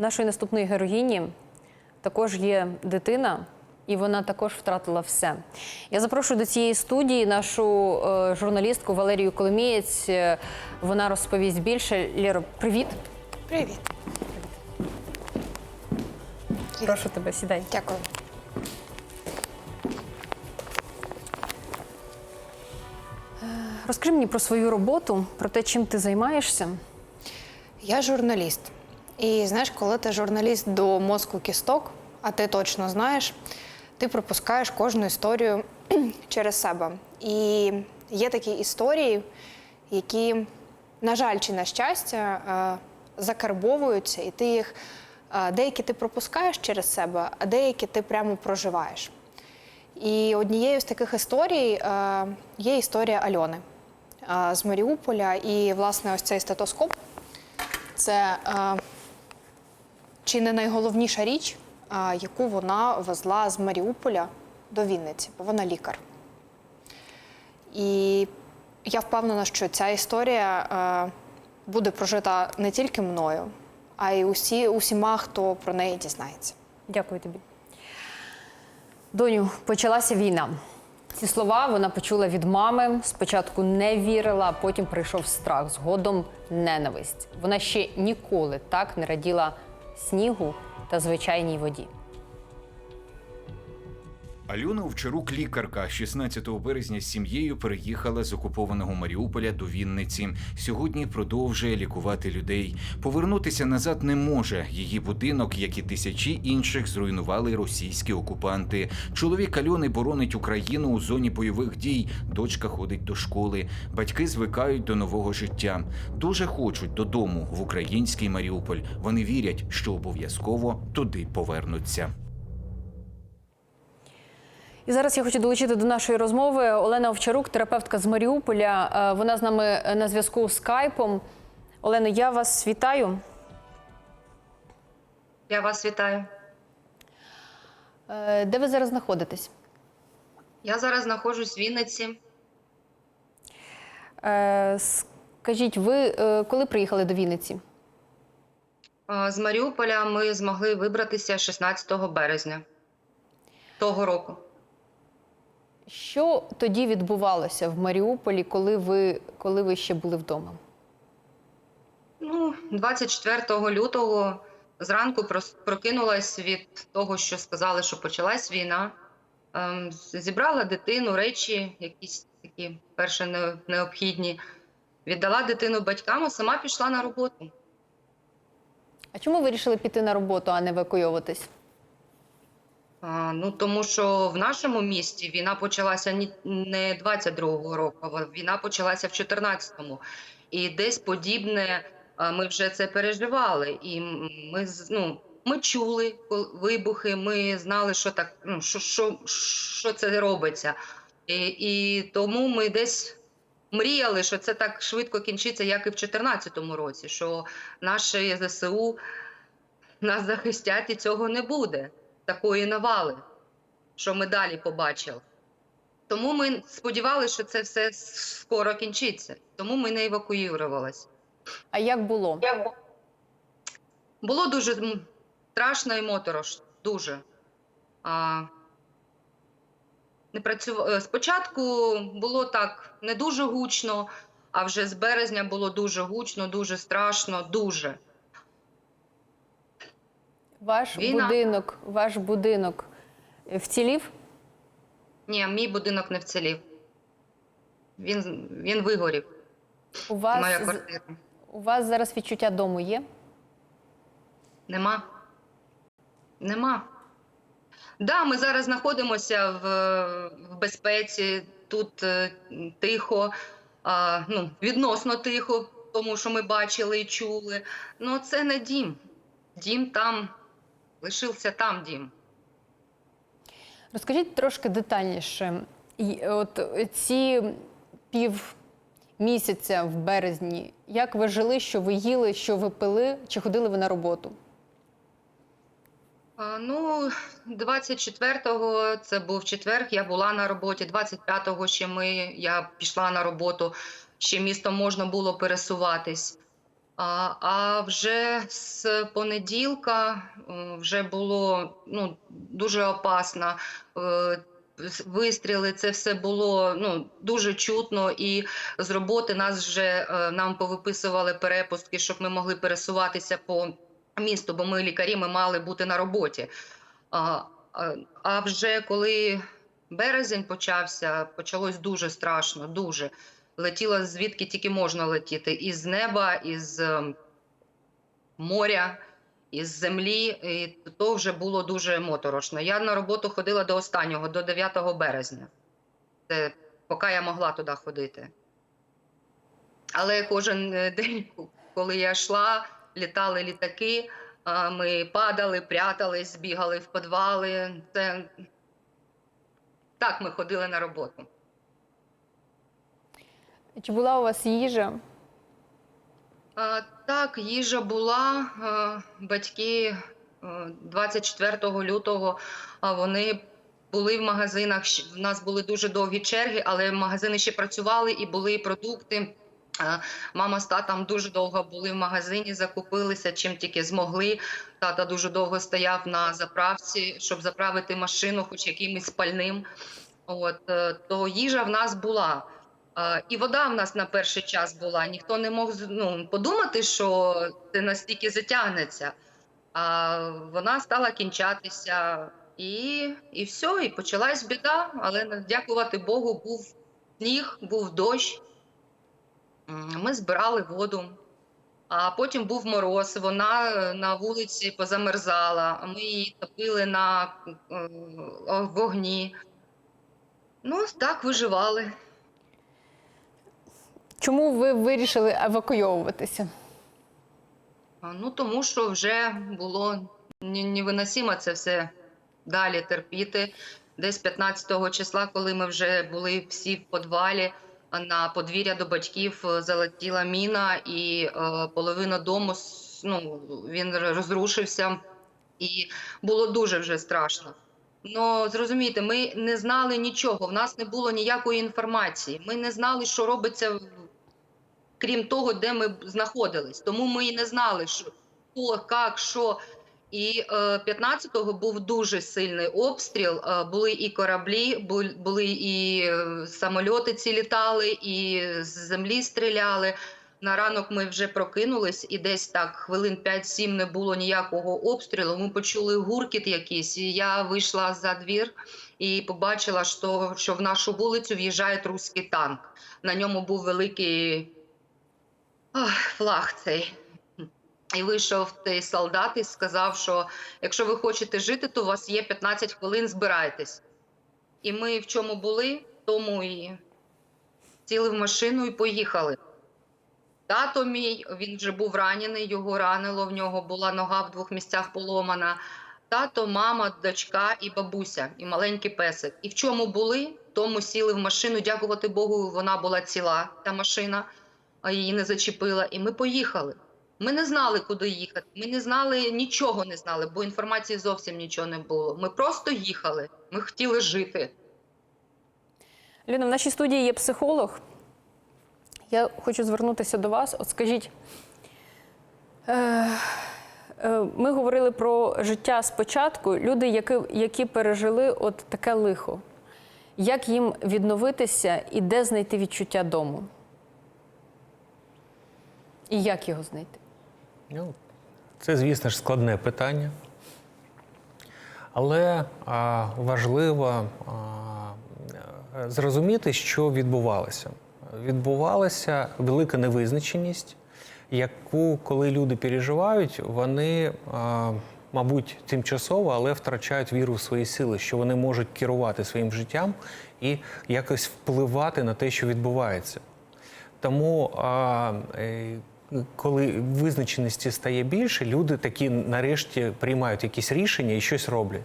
нашої наступної героїні також є дитина, і вона також втратила все. Я запрошую до цієї студії нашу е, журналістку Валерію Коломієць. Е, Вона розповість більше. Лєро, привіт. Привіт. Прошу тебе, сідай. Дякую. Розкажи мені про свою роботу, про те, чим ти займаєшся. Я журналіст. І знаєш, коли ти журналіст до мозку кісток, а ти точно знаєш, ти пропускаєш кожну історію через себе. І є такі історії, які, на жаль, чи на щастя, е, закарбовуються, і ти їх е, деякі ти пропускаєш через себе, а деякі ти прямо проживаєш. І однією з таких історій е, є історія Альони з Маріуполя. І, власне, ось цей стетоскоп це чи не найголовніша річ, яку вона везла з Маріуполя до Вінниці, бо вона лікар. І я впевнена, що ця історія е, буде прожита не тільки мною, а й усі, усіма, хто про неї дізнається. Дякую тобі. Доню, почалася війна. Ці слова вона почула від мами. Спочатку не вірила, а потім прийшов страх, згодом ненависть. Вона ще ніколи так не раділа снігу та звичайній воді. Альона Овчарук, лікарка, 16 березня з сім'єю переїхала з окупованого Маріуполя до Вінниці. Сьогодні продовжує лікувати людей. Повернутися назад не може. Її будинок, як і тисячі інших, зруйнували російські окупанти. Чоловік Альони боронить Україну у зоні бойових дій. Дочка ходить до школи. Батьки звикають до нового життя. Дуже хочуть додому в український Маріуполь. Вони вірять, що обов'язково туди повернуться. І зараз я хочу долучити до нашої розмови Олена Овчарук, терапевтка з Маріуполя. Е, Вона з нами на зв'язку з скайпом. Олено, я вас вітаю. Я вас вітаю. Е, Де ви зараз знаходитесь? Я зараз знаходжусь в Вінниці. Е, Скажіть, ви е, коли приїхали до Вінниці? З Маріуполя ми змогли вибратися 16 березня того року. Що тоді відбувалося в Маріуполі, коли ви, коли ви ще були вдома? Ну, 24 лютого зранку прокинулась від того, що сказали, що почалась війна. Ем, Зібрала дитину, речі, якісь такі перші необхідні. Віддала дитину батькам, а сама пішла на роботу. А чому ви вирішили піти на роботу, а не евакуйовуватись? Ну тому що в нашому місті війна почалася не 22-го року, а війна почалася в 14-му. І десь подібне ми вже це переживали. І ми ну, ми чули вибухи, ми знали, що так ну що, що, що це робиться. І, і тому ми десь. Мріяли, що це так швидко кінчиться, як і в 2014 році, що наші ЗСУ нас захистять і цього не буде такої навали, що ми далі побачили. Тому ми сподівалися, що це все скоро кінчиться. Тому ми не евакуювалися. А як було? Було дуже страшно і моторошно. Дуже. А, не працюв... е, Спочатку було так не дуже гучно, а вже з березня було дуже гучно, дуже страшно, дуже. Ваш Війна. будинок, ваш будинок вцілів? Ні, мій будинок не вцілів. Він, він вигорів. У вас, Моя квартира. у вас зараз відчуття дому є? Нема. Нема. Да, ми зараз знаходимося в, в безпеці, тут е, тихо, а, ну, відносно тихо, тому що ми бачили і чули. Ну, це не дім. Дім там, лишився там дім. Розкажіть трошки детальніше. І От ці пів місяця в березні, як ви жили, що ви їли, що ви пили, чи ходили ви на роботу? Ну, 24-го, це був четверг, я була на роботі. 25-го ще ми, я пішла на роботу, ще містом можна було пересуватись. А, вже з понеділка е, вже було ну, дуже опасно. Е, Вистріли, це все було ну, дуже чутно, і з роботи нас вже е, нам повиписували перепустки, щоб ми могли пересуватися по місту, бо ми лікарі, ми мали бути на роботі. А, а вже коли березень почався, почалось дуже страшно, дуже. Летіла звідки тільки можна летіти. Із неба, із ем, моря, із землі. І то вже було дуже моторошно. Я на роботу ходила до останнього, до 9 березня. Це поки я могла туди ходити. Але кожен е, день, коли я йшла, літали літаки, ми падали, прятались, бігали в підвали. Це... Так ми ходили на роботу. Чи була у вас їжа? А, Так, їжа була. Е, Батьки е, 24 лютого а, вони були в магазинах. В нас були дуже довгі черги, але магазини ще працювали і були продукти. Е, Мама з татом дуже довго були в магазині, закупилися чим тільки змогли. Тата дуже довго стояв на заправці, щоб заправити машину, хоч якимось пальним. От е, то їжа в нас була. І вода в нас на перший час була. Ніхто не мог ну, подумати, що це настільки затягнеться. А вона стала кінчатися, і, і все, і почалась біда. Але дякувати Богу, був сніг, був дощ. Ми збирали воду. А потім був мороз, вона е, на вулиці позамерзала. Ми її топили на е, вогні. Ну, так виживали. Чому ви вирішили евакуйовуватися? Ну, тому що вже було невиносимо це все далі терпіти. Десь 15 числа, коли ми вже були всі в підвалі, на подвір'я до батьків е, залетіла міна, і е, половина дому ну, він розрушився, і було дуже вже страшно. Ну, зрозумійте, ми не знали нічого, в нас не було ніякої інформації. Ми не знали, що робиться в- крім того, де ми знаходились. Тому ми і не знали, що хто, як, що. І е, 15-го був дуже сильний обстріл. Е, були і кораблі, були і е, самольоти ці літали, і з землі стріляли. На ранок ми вже прокинулись, і десь так хвилин 5-7 не було ніякого обстрілу. Ми почули гуркіт якийсь. І я вийшла за двір і побачила, що, що в нашу вулицю в'їжджає руський танк. На ньому був великий ах, флаг цей. І вийшов той солдат і сказав, що якщо ви хочете жити, то у вас є 15 хвилин, збирайтесь. І ми в чому були, тому і сіли в машину і поїхали. Тато мій, він вже був ранений, його ранило, в нього була нога в двох місцях поломана. Тато, мама, дочка і бабуся, і маленький песик. І в чому були, тому сіли в машину. Дякувати Богу, вона була ціла, та машина, її не зачепила. І ми поїхали. Ми не знали, куди їхати. Ми не знали, нічого не знали, бо інформації зовсім нічого не було. Ми просто їхали. Ми хотіли жити. Люна, в нашій студії є психолог. Я хочу звернутися до вас. От скажіть, е, е, ми говорили про життя спочатку. Люди, які, які пережили от таке лихо. Як їм відновитися і де знайти відчуття дому? І як його знайти? Ну, це, звісно ж, складне питання. Але а, важливо а, зрозуміти, що відбувалося. Відбувалася велика невизначеність, яку, коли люди переживають, вони, а, мабуть, тимчасово, але втрачають віру в свої сили, що вони можуть керувати своїм життям і якось впливати на те, що відбувається. Тому, а, е, коли визначеності стає більше, люди такі нарешті приймають якісь рішення і щось роблять.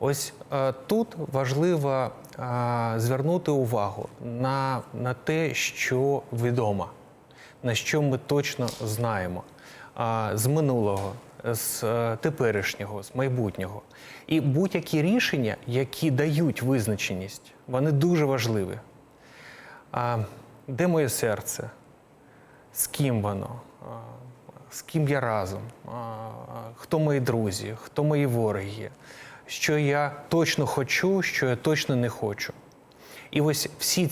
Ось е, тут важливо е, звернути увагу на, на те, що відомо, на що ми точно знаємо е, з минулого, з теперішнього, з майбутнього. І будь-які рішення, які дають визначеність, вони дуже важливі. А, де моє серце? З ким воно, з ким я разом, хто мої друзі, хто мої вороги, що я точно хочу, що я точно не хочу. І ось всі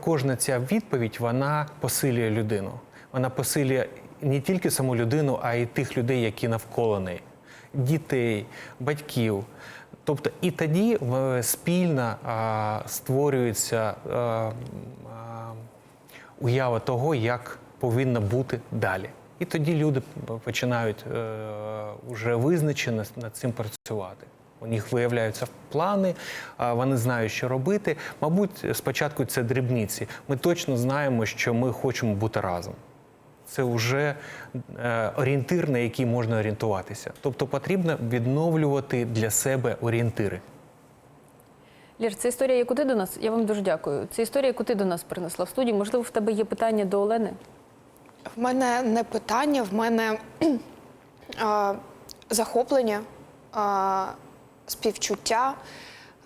кожна ця відповідь вона посилює людину. Вона посилює не тільки саму людину, а й тих людей, які навколо неї, дітей, батьків. Тобто і тоді е, спільно а, створюється а, а, уява того, як повинно бути далі. І тоді люди починають е, вже визначено над цим працювати. У них виявляються плани, вони знають, що робити. Мабуть, спочатку це дрібниці. Ми точно знаємо, що ми хочемо бути разом. Це вже е, орієнтир, на який можна орієнтуватися. Тобто потрібно відновлювати для себе орієнтири. Лір, це історія, яку ти до нас. Я вам дуже дякую. Це історія, яку ти до нас принесла в студію. Можливо, в тебе є питання до Олени? В мене не питання, в мене а, захоплення, а, співчуття.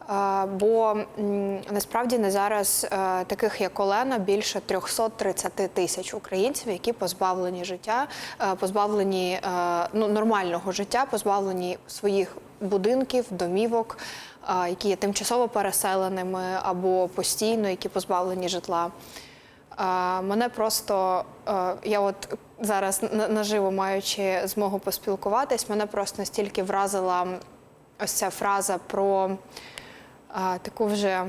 А, бо м, насправді не зараз а, таких як Олена більше 330 тисяч українців, які позбавлені життя, а, позбавлені а, ну, нормального життя, позбавлені своїх будинків, домівок, а, які є тимчасово переселеними або постійно, які позбавлені житла. Мене просто е, я от зараз наживо маючи змогу поспілкуватись, мене просто настільки вразила ось ця фраза про таку вже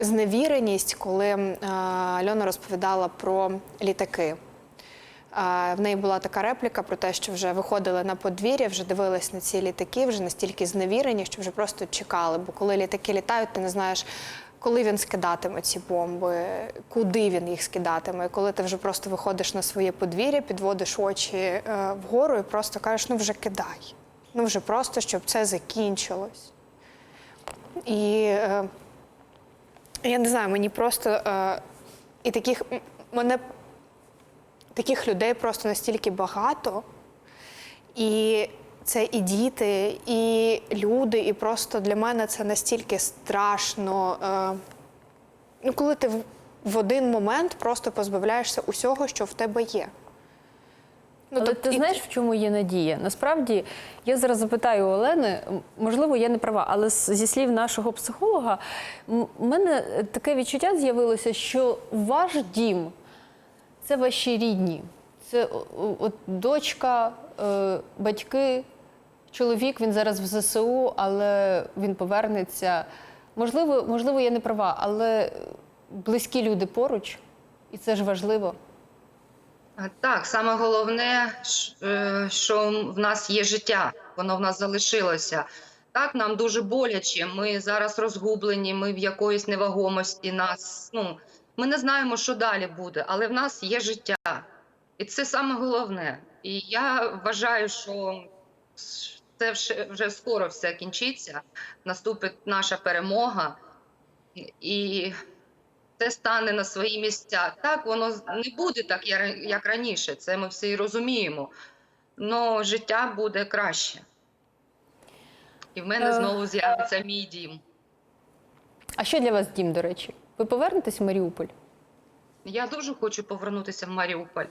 зневіреність, коли Альона розповідала про літаки. В неї була така репліка про те, що вже виходили на подвір'я, вже дивились на ці літаки, вже настільки зневірені, що вже просто чекали. Бо коли літаки літають, ти не знаєш, коли він скидатиме ці бомби, куди він їх скидатиме. Коли ти вже просто виходиш на своє подвір'я, підводиш очі е, вгору і просто кажеш, ну вже кидай. Ну вже просто, щоб це закінчилось. І е, я не знаю, мені просто е, і таких мене таких людей просто настільки багато. І це і діти, і люди, і просто для мене це настільки страшно. Е, ну, коли ти в, в один момент просто позбавляєшся усього, що в тебе є. Ну, Але тоб- ти і- знаєш, в чому є надія? Насправді, я зараз запитаю у Олени, можливо, я не права, але зі слів нашого психолога, у мене е, таке відчуття з'явилося, що ваш дім це ваші рідні. Це от дочка, е, батьки, чоловік, він зараз в ЗСУ, але він повернеться. Можливо, можливо, я не права, але близькі люди поруч, і це ж важливо. Так, саме головне, е, що в нас є життя, воно в нас залишилося. Так, нам дуже боляче. Ми зараз розгублені, ми в якоїсь невагомості. Нас ну ми не знаємо, що далі буде, але в нас є життя, і це саме головне. І я вважаю, що це вже, вже скоро все кінчиться. Наступить наша перемога, і це стане на свої місця. Так, воно не буде так, як раніше. Це ми всі розуміємо. але життя буде краще. І в мене Е. знову з'явиться мій дім. А що для вас дім, до речі? Ви повернетесь в Маріуполь? Я дуже хочу повернутися в Маріуполь.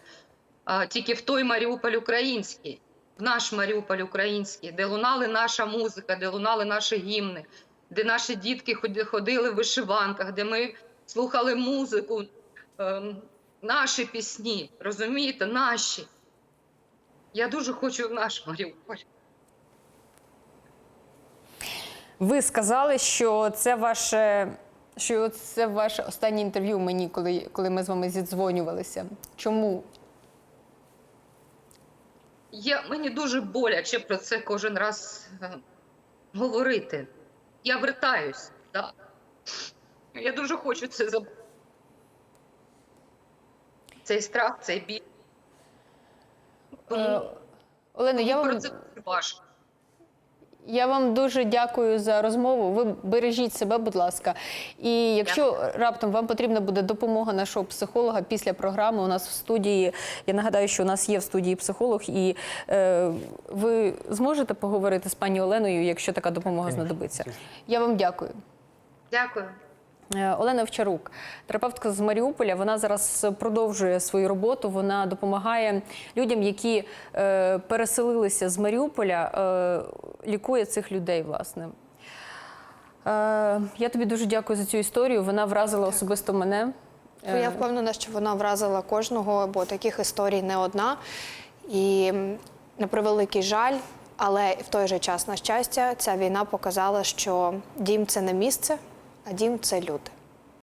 Тільки в той Маріуполь український, в наш Маріуполь український, де лунали наша музика, де лунали наші гімни, де наші дітки ходили в вишиванках, де ми слухали музику, ем, наші пісні, розумієте, наші. Я дуже хочу в наш Маріуполь. Ви сказали, що це ваше. Що це ваше останнє інтерв'ю мені, коли, коли ми з вами зідзвонювалися. Чому? Я, мені дуже боляче про це кожен раз е, говорити. Я вертаюсь, так. Я дуже хочу це забути. Цей страх, цей біль. Тому, Е, Олена, я вам, про це дуже важко. Я вам дуже дякую за розмову. Ви бережіть себе, будь ласка. І якщо раптом вам потрібна буде допомога нашого психолога після програми, у нас в студії, я нагадаю, що у нас є в студії психолог, і е, ви зможете поговорити з пані Оленою, якщо така допомога Конечно, знадобиться. Я вам дякую. Дякую. Е, Олена Овчарук, терапевтка з Маріуполя, вона зараз продовжує свою роботу. Вона допомагає людям, які е, переселилися з Маріуполя, е, лікує цих людей, власне. Я тобі дуже дякую за цю історію. Вона вразила особисто мене. Ну. Я впевнена, що вона вразила кожного, бо таких історій не одна. І на превеликий жаль, але в той же час, на щастя, ця війна показала, що дім це не місце, а дім це люди.